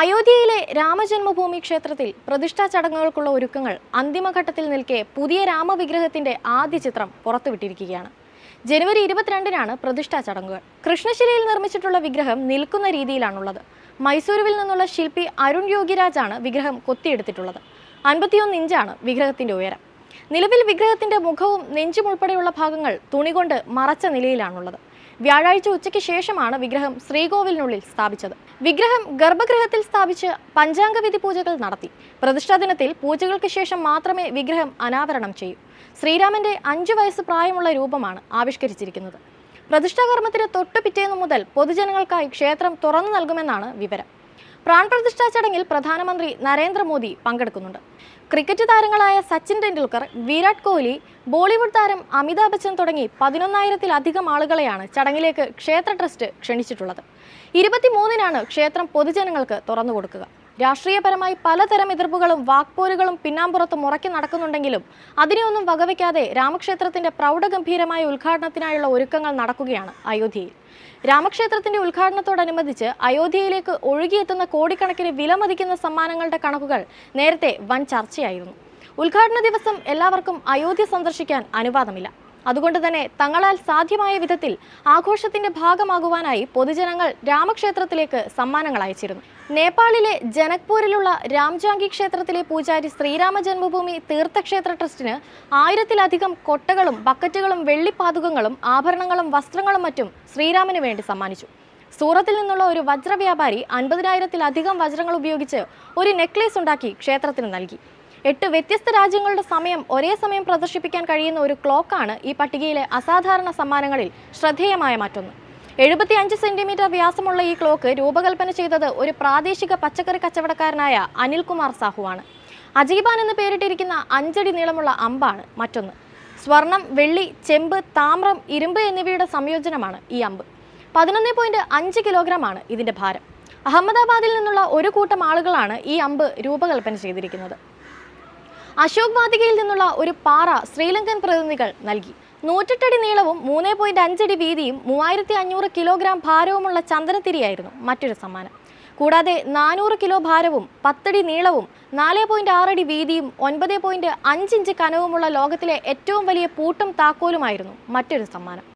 അയോധ്യയിലെ രാമജന്മഭൂമി ക്ഷേത്രത്തിൽ പ്രതിഷ്ഠാ ചടങ്ങുകൾക്കുള്ള ഒരുക്കങ്ങൾ അന്തിമഘട്ടത്തിൽ നിൽക്കെ പുതിയ രാമവിഗ്രഹത്തിന്റെ ആദ്യ ചിത്രം പുറത്തുവിട്ടിരിക്കുകയാണ്. ജനുവരി ഇരുപത്തിരണ്ടിനാണ് പ്രതിഷ്ഠാ ചടങ്ങുകൾ. കൃഷ്ണശിലയിൽ നിർമ്മിച്ചിട്ടുള്ള വിഗ്രഹം നിൽക്കുന്ന രീതിയിലാണുള്ളത്. മൈസൂരുവിൽ നിന്നുള്ള ശില്പി അരുൺ യോഗിരാജാണ് വിഗ്രഹം കൊത്തിയെടുത്തിട്ടുള്ളത്. അൻപത്തിയൊന്ന് ഇഞ്ചാണ് വിഗ്രഹത്തിന്റെ ഉയരം. നിലവിൽ വിഗ്രഹത്തിന്റെ മുഖവും നെഞ്ചും ഉൾപ്പെടെയുള്ള ഭാഗങ്ങൾ തുണികൊണ്ട് മറച്ച നിലയിലാണുള്ളത്. വ്യാഴാഴ്ച ഉച്ചയ്ക്ക് ശേഷമാണ് വിഗ്രഹം ശ്രീകോവിലിനുള്ളിൽ സ്ഥാപിച്ചത്. വിഗ്രഹം ഗർഭഗൃഹത്തിൽ സ്ഥാപിച്ച് പഞ്ചാംഗവിധി പൂജകൾ നടത്തി. പ്രതിഷ്ഠാ ദിനത്തിൽ പൂജകൾക്ക് ശേഷം മാത്രമേ വിഗ്രഹം അനാവരണം ചെയ്യൂ. ശ്രീരാമന്റെ അഞ്ചു വയസ്സ് പ്രായമുള്ള രൂപമാണ് ആവിഷ്കരിച്ചിരിക്കുന്നത്. പ്രതിഷ്ഠാകർമ്മത്തിന് തൊട്ടു പിറ്റേന്നു മുതൽ പൊതുജനങ്ങൾക്കായി ക്ഷേത്രം തുറന്നു നൽകുമെന്നാണ് വിവരം. പ്രാൺപ്രതിഷ്ഠാ ചടങ്ങിൽ പ്രധാനമന്ത്രി നരേന്ദ്രമോദി പങ്കെടുക്കുന്നുണ്ട്. ക്രിക്കറ്റ് താരങ്ങളായ സച്ചിൻ ടെണ്ടുൽക്കർ വിരാട് കോഹ്ലി ബോളിവുഡ് താരം അമിതാഭ് ബച്ചൻ തുടങ്ങി പതിനൊന്നായിരത്തിലധികം ആളുകളെയാണ് ചടങ്ങിലേക്ക് ക്ഷേത്ര ട്രസ്റ്റ് ക്ഷണിച്ചിട്ടുള്ളത്. ഇരുപത്തിമൂന്നിനാണ് ക്ഷേത്രം പൊതുജനങ്ങൾക്ക് തുറന്നു കൊടുക്കുക രാഷ്ട്രീയപരമായി പലതരം എതിർപ്പുകളും വാക്പോരുകളും പിന്നാമ്പുറത്ത് മുറക്കി നടക്കുന്നുണ്ടെങ്കിലും അതിനെയൊന്നും വകവയ്ക്കാതെ രാമക്ഷേത്രത്തിന്റെ പ്രൗഢഗംഭീരമായ ഉദ്ഘാടനത്തിനായുള്ള ഒരുക്കങ്ങൾ നടക്കുകയാണ് അയോധ്യയിൽ. രാമക്ഷേത്രത്തിന്റെ ഉദ്ഘാടനത്തോടനുബന്ധിച്ച് അയോധ്യയിലേക്ക് ഒഴുകിയെത്തുന്ന കോടിക്കണക്കിന് വിലമതിക്കുന്ന സമ്മാനങ്ങളുടെ കണക്കുകൾ നേരത്തെ വൻ ചർച്ചയായിരുന്നു. ഉദ്ഘാടന ദിവസം എല്ലാവർക്കും അയോധ്യ സന്ദർശിക്കാൻ അനുവാദമില്ല. അതുകൊണ്ട് തന്നെ തങ്ങളാൽ സാധ്യമായ വിധത്തിൽ ആഘോഷത്തിന്റെ ഭാഗമാകുവാനായി പൊതുജനങ്ങൾ രാമക്ഷേത്രത്തിലേക്ക് സമ്മാനങ്ങൾ അയച്ചിരുന്നു. നേപ്പാളിലെ ജനക്പൂരിലുള്ള രാംജാങ്കി ക്ഷേത്രത്തിലെ പൂജാരി ശ്രീരാമ ജന്മഭൂമി തീർത്ഥക്ഷേത്ര ട്രസ്റ്റിന് ആയിരത്തിലധികം കൊട്ടകളും ബക്കറ്റുകളും വെള്ളിപ്പാതുകങ്ങളും ആഭരണങ്ങളും വസ്ത്രങ്ങളും മറ്റും ശ്രീരാമന് വേണ്ടി സമ്മാനിച്ചു. സൂറത്തിൽ നിന്നുള്ള ഒരു വജ്രവ്യാപാരി അൻപതിനായിരത്തിലധികം വജ്രങ്ങൾ ഉപയോഗിച്ച് ഒരു നെക്ലേസ് ഉണ്ടാക്കി ക്ഷേത്രത്തിന് നൽകി. എട്ട് വ്യത്യസ്ത രാജ്യങ്ങളുടെ സമയം ഒരേ സമയം പ്രദർശിപ്പിക്കാൻ കഴിയുന്ന ഒരു ക്ലോക്കാണ് ഈ പട്ടികയിലെ അസാധാരണ സമ്മാനങ്ങളിൽ ശ്രദ്ധേയമായ മറ്റൊന്ന്. എഴുപത്തി അഞ്ച് സെന്റിമീറ്റർ വ്യാസമുള്ള ഈ ക്ലോക്ക് രൂപകൽപ്പന ചെയ്തത് ഒരു പ്രാദേശിക പച്ചക്കറി കച്ചവടക്കാരനായ അനിൽകുമാർ സാഹുവാണ്. അജീബാൻ എന്ന് പേരിട്ടിരിക്കുന്ന അഞ്ചടി നീളമുള്ള അമ്പാണ് മറ്റൊന്ന്. സ്വർണം വെള്ളി ചെമ്പ് താമ്രം ഇരുമ്പ് എന്നിവയുടെ സംയോജനമാണ് ഈ അമ്പ്. പതിനൊന്ന് പോയിന്റ് അഞ്ച് കിലോഗ്രാം ആണ് ഇതിന്റെ ഭാരം. അഹമ്മദാബാദിൽ നിന്നുള്ള ഒരു കൂട്ടം ആളുകളാണ് ഈ അമ്പ് രൂപകൽപ്പന ചെയ്തിരിക്കുന്നത്. അശോക് വാതികയിൽ നിന്നുള്ള ഒരു പാറ ശ്രീലങ്കൻ പ്രതിനിധികൾ നൽകി. നൂറ്റെട്ടടി നീളവും മൂന്ന് പോയിന്റ് അഞ്ചടി വീതിയും മൂവായിരത്തി അഞ്ഞൂറ് കിലോഗ്രാം ഭാരവുമുള്ള ചന്ദനത്തിരിയായിരുന്നു മറ്റൊരു സമ്മാനം. കൂടാതെ നാനൂറ് കിലോ ഭാരവും പത്തടി നീളവും നാല് പോയിന്റ് ആറടി വീതിയും ഒൻപത് പോയിന്റ് അഞ്ചിഞ്ച് കനവുമുള്ള ലോകത്തിലെ ഏറ്റവും വലിയ പൂട്ടും താക്കോലുമായിരുന്നു മറ്റൊരു സമ്മാനം.